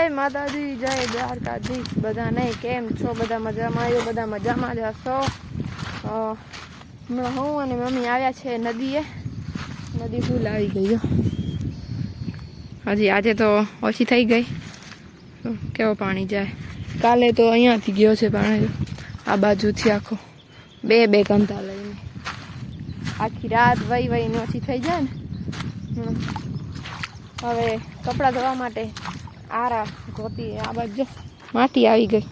જય માતાજી, જય દ્વારકાધીશ. બધા નહીં કેમ છો? બધા મજામાં? આવ્યો બધા મજામાં જ હશો? હમણાં હું અને મમ્મી આવ્યા છે નદીએ. નદી ફૂલ આવી ગઈ હજી આજે તો ઓછી થઈ ગઈ. કેવો પાણી જાય? કાલે તો અહીંયાથી ગયો છે પાણી. આ બાજુથી આખો. બે બે કંતા લઈને. આખી રાત વહી, વહીને ઓછી થઈ જાય ને. હવે કપડાં ધોવા માટે આરા ગોતી, આ બાજુ માટી આવી ગઈ.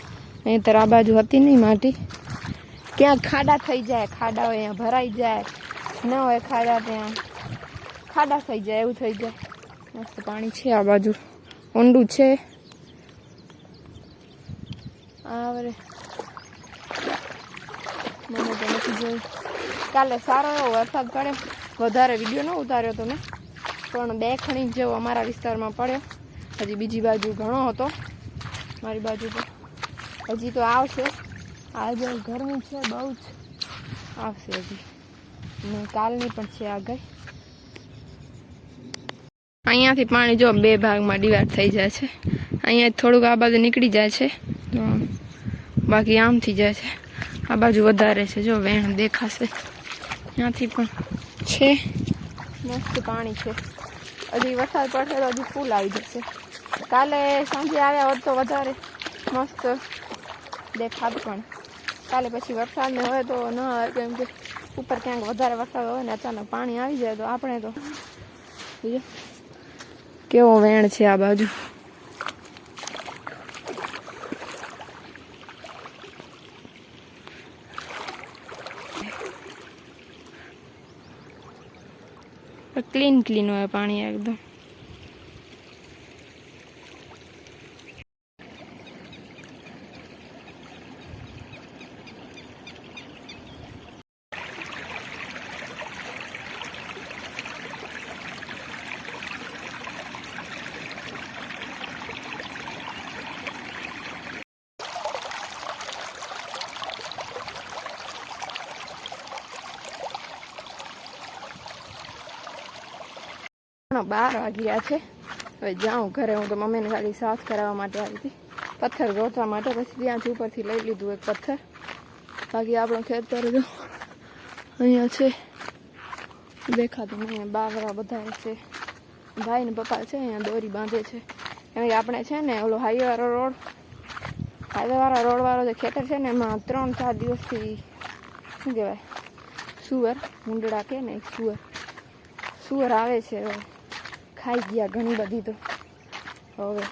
નહીંતર આ બાજુ હતી નહીં માટી. ક્યાં ખાડા થઈ જાય ખાડા હોય અહીંયા ભરાઈ જાય. ન હોય ખાડા ત્યાં. ખાડા થઈ જાય, એવું થઈ જાય. મસ્ત પાણી છે આ બાજુ. ઊંડું છે. આવરે વરે. મને તો નથી જોયું. કાલે સારો એવો વરસાદ પડ્યો. વધારે વીડિયો ન ઉતાર્યો તો મેં. પણ બે ખણી જેવો અમારા વિસ્તારમાં પડ્યો. હજી બીજી બાજુ ઘણો હતો. મારી બાજુ તો હજી તો આવશે. આજે ગરમી છે, બહુ જ આવશે હજી. ને કાલની પણ છે આગળ. અહીંયાથી પાણી જો બે ભાગમાં ડિવાઈડ થઈ જાય છે. અહીંયા થોડુંક આ બાજુ નીકળી જાય છે. બાકી આમથી જાય છે. આ બાજુ વધારે છે. જો વેણ દેખાશે. ત્યાંથી પણ છે. મસ્ત પાણી છે. હજી વરસાદ પડશે તો હજી ફૂલ આવી જશે. કાલે સાંજે આવ્યા હોત તો વધારે મસ્ત દેખાત પણ. કાલે પછી વરસાદ ને હોય તો ન આવે કેમ કે ઉપર ક્યાંક વધારે વરસાદ હોય ને અચાનક પાણી આવી જાય તો આપણે તો કેવો વેણ છે આ બાજુ? ક્લીન ક્લીન હોય પાણી એકદમ. પણ બાર વાગ્યા છે. હવે જાઉં ઘરે. હું તો મમ્મીને ખાલી સાફ કરાવવા માટે આવી હતી. પથ્થર ગોતવા માટે પછી ત્યાંથી ઉપરથી લઈ લીધું એક પથ્થર. બાકી આપણો ખેતર જો અહીંયા છે. દેખાતું નહીં. બાવરા બધા છે. ભાઈ ને પપ્પા છે, અહીંયા દોરી બાંધે છે. એમ કે આપણે છે ને ઓલો હાઈવેવાળો રોડ, હાઈવેવાળા રોડવાળો જે ખેતર છે ને એમાં ત્રણ ચાર દિવસથી શું કહેવાય? સુવર, મુંડડા કે ને એક સુવર. સુવર આવે છે હવે. ખાઈ ગયા ઘણી બધી તો. હવે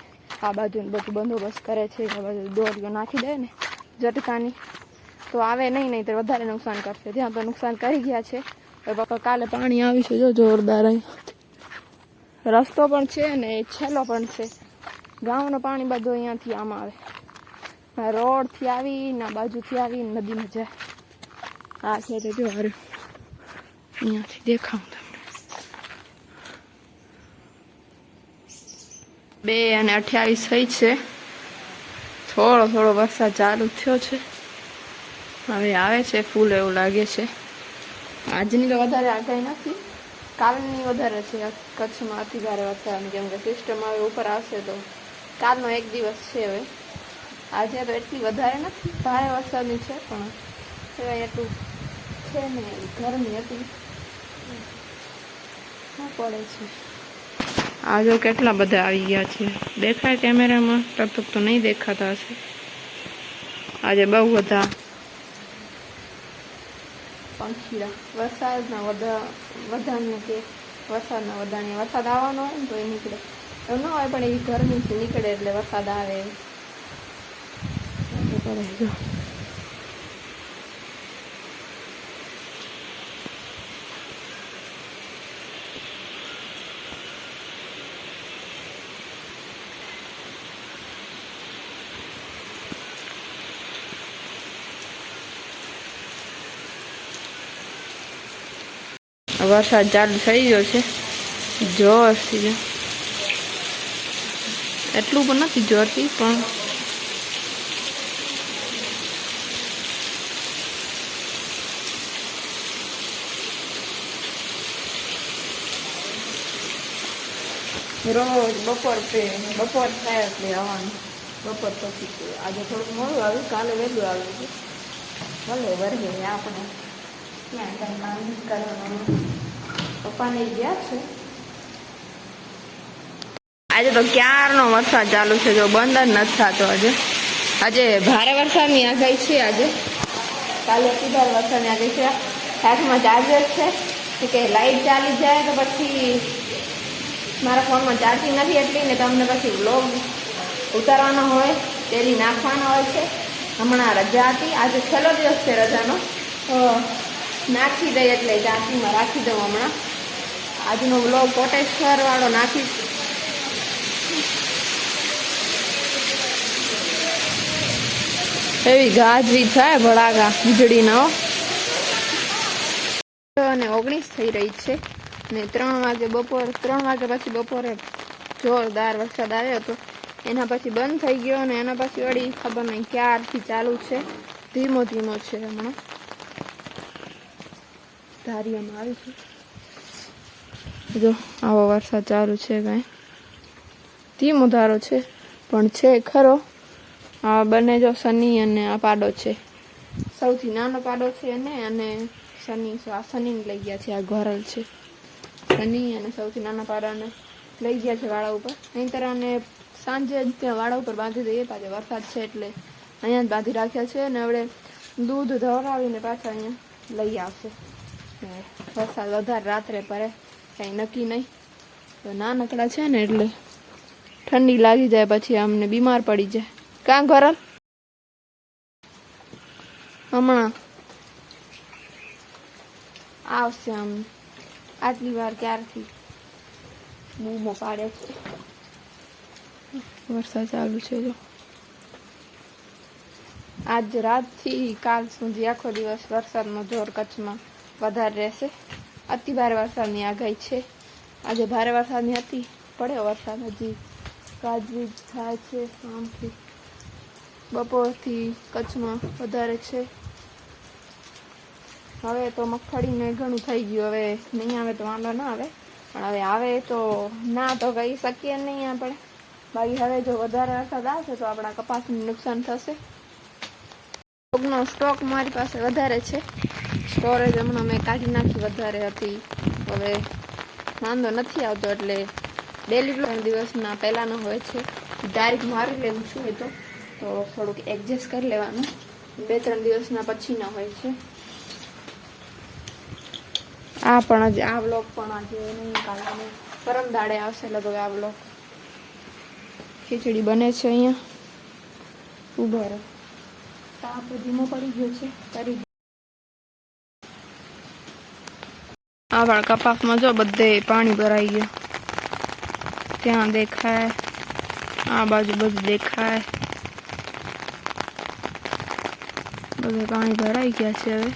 આ બાજુ બધું બંદોબસ્ત કરે છે, આ બાજુ દોરીઓ નાખી દે ને ઝટકાની તો આવે નહીં નહીં તો વધારે નુકસાન કરશે. ત્યાં તો નુકસાન કરી ગયા છે. પપ્પા કાલે પાણી આવી છે, જો જોરદાર રસ્તો પણ છે ને છેલ્લો પણ છે. ગામનું પાણી બધું અહીંયાથી આમ આવે. રોડથી આવી ના બાજુથી આવી નદીમાં જાય. આ છે જો હારું. અહીંયાથી દેખાવું બે અને અઠ્યાવીસ થઈ છે. થોડો થોડો વરસાદ ચાલુ થયો છે. હવે આવે છે ફૂલ એવું લાગે છે. આજની તો વધારે આગાહી નથી. કાલની વધારે છે. કચ્છમાં અતિ ભારે વરસાદની કેમ કે સિસ્ટમ હવે ઉપર આવશે તો કાલનો એક દિવસ છે હવે. આજે તો એટલી વધારે નથી. ભારે વરસાદની છે પણ સિવાય એટલું છે ને ગરમી હતી. પડે છે? આ જો કેટલા બધા આવી ગયા છે. દેખાય કેમેરામાં? ટપક તો નહીં દેખાતા હશે. આજે બહુ બધા. પંખીડા. વરસાદના વધા વધારને કે વરસાદના વધારને વરસાદ આવવાનો હોય ને તો એ નીકળે. એવું ન હોય પણ એવી ગરમીથી નીકળે એટલે વરસાદ આવે. એવું વરસાદ ચાલુ થઈ ગયો છે. જોરથી જો. એટલું પણ નથી જોરથી, પણ રોજ બપોર પે બપોર થાય એટલે આવવાનું. બપોર પછી આજે થોડુંક મોડું આવ્યું, કાલે વહેલું આવ્યું હતું ભલે વરગે આપણે. ક્યાં કરવાનું. પપ્પાને ગયા છે? આજે તો ક્યારનો વરસાદ ચાલુ છે જો બંધ જ નથી થતો આજે. આજે ભારે વરસાદની આગાહી છે આજે. કાલે સીધા વરસાદની આગાહી છે. સાથમાં ચાર્જર છે. કે લાઈટ ચાલી જાય તો પછી મારા ફોનમાં ચાર્જિંગ નથી એટલી ને તમને પછી વ્લોગ ઉતારવાનો હોય તેલી નાખવાનો હોય છે. હમણાં રજા હતી. આજે છેલ્લો દિવસ છે રજાનો. તો નાખી દઈ એટલે ચાર્જિંગમાં રાખી દઉં હમણાં. આજનો વ્લોગ કોટેશ્વર વાળો નાખીશ. એવી ગાજવી થાય ભડાકા વીજળીનો અને ઓગણીસ થઈ રહી છે ને ત્રણ વાગે બપોર, ત્રણ વાગે પછી બપોરે જોરદાર વરસાદ આવ્યો હતો. એના પછી બંધ થઈ ગયો અને એના પછી વળી ખબર નહીં ક્યારથી ચાલુ છે. ધીમો ધીમો છે હમણાં. ધારીઓમાં આવી છે. જો, આવો વરસાદ ચાલુ છે કાંઈ. ધીમો ધારો છે, પણ છે ખરો. આ બંને જો શનિ અને આ પાડો છે. સૌથી નાનો પાડો છે અને અને શનિ, આ શનિને લઈ ગયા છે, આ ઘોરલ છે. શનિ અને સૌથી નાના પાડાને લઈ ગયા છે વાળા ઉપર. નહીંતર અને સાંજે જ ત્યાં વાળા ઉપર બાંધી દઈએ, પાછો વરસાદ છે એટલે અહીંયા જ બાંધી રાખ્યા છે અને હવે દૂધ ધવરાવીને પાછા અહીંયા લઈ આવશે. વરસાદ વધારે રાત્રે પડે. કંઈ નક્કી નહીં. તો નાનકડા છે ને એટલે ઠંડી લાગી જાય પછી અમને બીમાર પડી જાય. કાં ઘરલ? હમણાં. આવશે આમ. આટલી વાર ક્યારથી? બૂમો પાડે છે. વરસાદ ચાલુ છે જો. આજ રાતથી કાલ સુધી આખો દિવસ વરસાદનો જોર કચ્છમાં વધારે રહેશે. અતિ ભારે વરસાદની આગાહી છે. આજે ભારે વરસાદની હતી, પડ્યો વરસાદ, હજી ગાજવીજ થાય છે, આમથી બપોરથી કચ્છમાં વધારે છે. હવે તો મગફળીને ઘણું થઈ ગયું, હવે નહીં આવે તો વાંધો ના આવે, પણ હવે આવે તો ના તો કહી શકીએ નહીં આપણે. બાકી હવે જો વધારે વરસાદ આવશે તો આપણા કપાસને નુકસાન થશે. સ્ટોક મારી પાસે વધારે છે. સ્ટોરેજ હમણાં મેં કાઢી નાખી વધારે હતી. હવે વાંધો નથી આવતો એટલે ડેલી ત્રણ દિવસના પહેલાંનો હોય છે. ડાયરેક્ટ મારી લેવું છું હોય તો. તો થોડુંક એડજસ્ટ કરી લેવાનું. બે ત્રણ દિવસના પછીના હોય છે. આ પણ આજે, આ બ્લોક પણ આજે નહીં કાલનું પરમ દાડે આવશે લગભગ આ બ્લોક ખીચડી બને છે અહીંયા. ઊભા રહો. તાપ ધીમો પડી ગયો છે. કરી આ પણ કપાસમાં જો બધે પાણી ભરાઈ ગયું. ત્યાં દેખાય, આ બાજુ બધું દેખાય. બધે પાણી ભરાઈ ગયા છે હવે.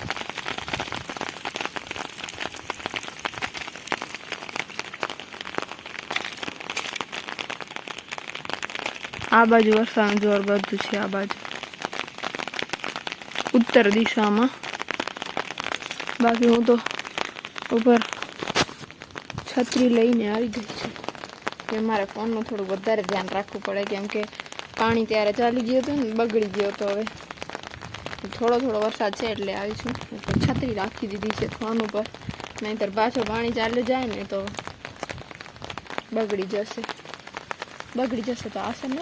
આ બાજુ વરસાદનું જોર બધું છે, આ બાજુ. ઉત્તર દિશામાં. બાકી હું તો ઉપર છત્રી લઈને આવી ગઈ છે. કે મારે ફોનનું થોડું વધારે ધ્યાન રાખવું પડે, કેમ કે પાણી ત્યારે ચાલી ગયું હતું ને, બગડી ગયો હતો હવે. થોડો થોડો વરસાદ છે એટલે આવી છું. એટલે છત્રી રાખી દીધી છે ફોન ઉપર. નહીંતર પાછો પાણી ચાલ્યું જાય ને તો બગડી જશે. બગડી જશે તો આવશે ને?